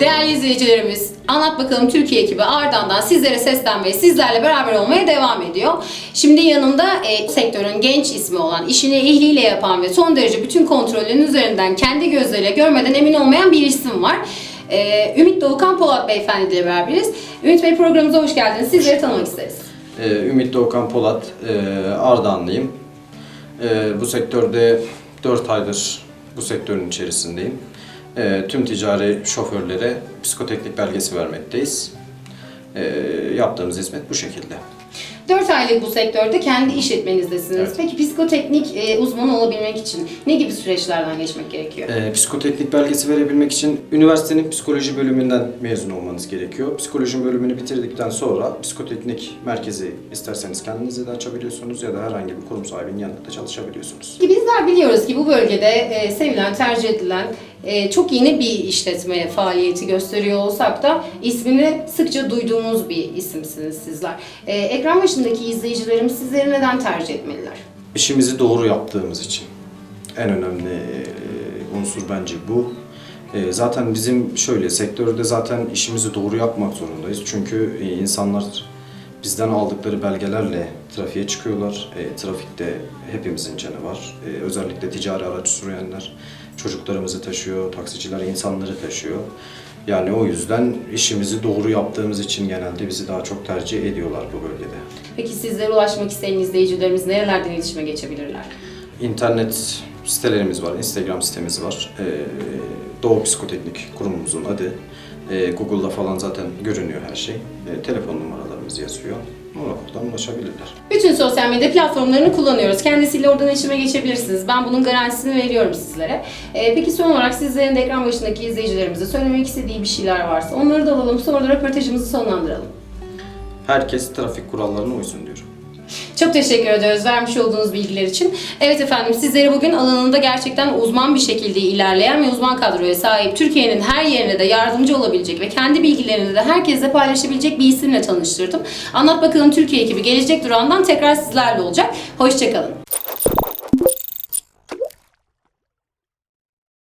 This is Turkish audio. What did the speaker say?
Değerli izleyicilerimiz, Anlat Bakalım Türkiye ekibi ardından sizlere seslenmeye, sizlerle beraber olmaya devam ediyor. Şimdi yanımda e, sektörün genç ismi olan, işini ehliyle yapan ve son derece bütün kontrolün üzerinden kendi gözleriyle görmeden emin olmayan bir isim var. E, Ümit Doğukan Polat Beyefendi ile beraberiz. Ümit Bey programımıza hoş geldiniz. Sizleri tanımak isteriz. Ee, Ümit Doğukan Polat, e, Ardahanlıyım. E, bu sektörde 4 aydır bu sektörün içerisindeyim. E, tüm ticari şoförlere psikoteknik belgesi vermekteyiz. E, yaptığımız hizmet bu şekilde. 4 aylık bu sektörde kendi işletmenizdesiniz. Evet. Peki psikoteknik e, uzmanı olabilmek için ne gibi süreçlerden geçmek gerekiyor? E, psikoteknik belgesi verebilmek için üniversitenin psikoloji bölümünden mezun olmanız gerekiyor. Psikoloji bölümünü bitirdikten sonra psikoteknik merkezi isterseniz kendinize de açabiliyorsunuz ya da herhangi bir kurum sahibinin yanında da çalışabiliyorsunuz. Ki Bizler biliyoruz ki bu bölgede e, sevilen, tercih edilen e, çok yeni bir işletme faaliyeti gösteriyor olsak da ismini sıkça duyduğumuz bir isimsiniz sizler. E, ekran başındaki izleyicilerimiz sizleri neden tercih etmeliler? İşimizi doğru yaptığımız için. En önemli e, unsur bence bu. E, Zaten bizim şöyle sektörde zaten işimizi doğru yapmak zorundayız. Çünkü e, insanlar bizden aldıkları belgelerle trafiğe çıkıyorlar. E, Trafikte hepimizin canı var. E, Özellikle ticari araç sürenler çocuklarımızı taşıyor, taksiciler insanları taşıyor. Yani o yüzden işimizi doğru yaptığımız için genelde bizi daha çok tercih ediyorlar bu bölgede. Peki sizlere ulaşmak isteyen izleyicilerimiz nerelerden iletişime geçebilirler? İnternet sitelerimiz var, Instagram sitemiz var. Ee, Doğu Psikoteknik kurumumuzun adı. Ee, Google'da falan zaten görünüyor her şey. Ee, telefon numaralarımız yazıyor. Oradan ulaşabilirler. Bütün sosyal medya platformlarını kullanıyoruz. Kendisiyle oradan iletişime geçebilirsiniz. Ben bunun garantisini veriyorum sizlere. Ee, peki son olarak sizlerin de ekran başındaki izleyicilerimize söylemek istediği bir şeyler varsa onları da alalım. Sonra da röportajımızı sonlandıralım. Herkes trafik kurallarına uysun diyorum. Çok teşekkür ediyoruz vermiş olduğunuz bilgiler için. Evet efendim sizleri bugün alanında gerçekten uzman bir şekilde ilerleyen ve uzman kadroya sahip Türkiye'nin her yerine de yardımcı olabilecek ve kendi bilgilerini de herkesle paylaşabilecek bir isimle tanıştırdım. Anlat bakalım Türkiye ekibi gelecek durağından tekrar sizlerle olacak. Hoşçakalın.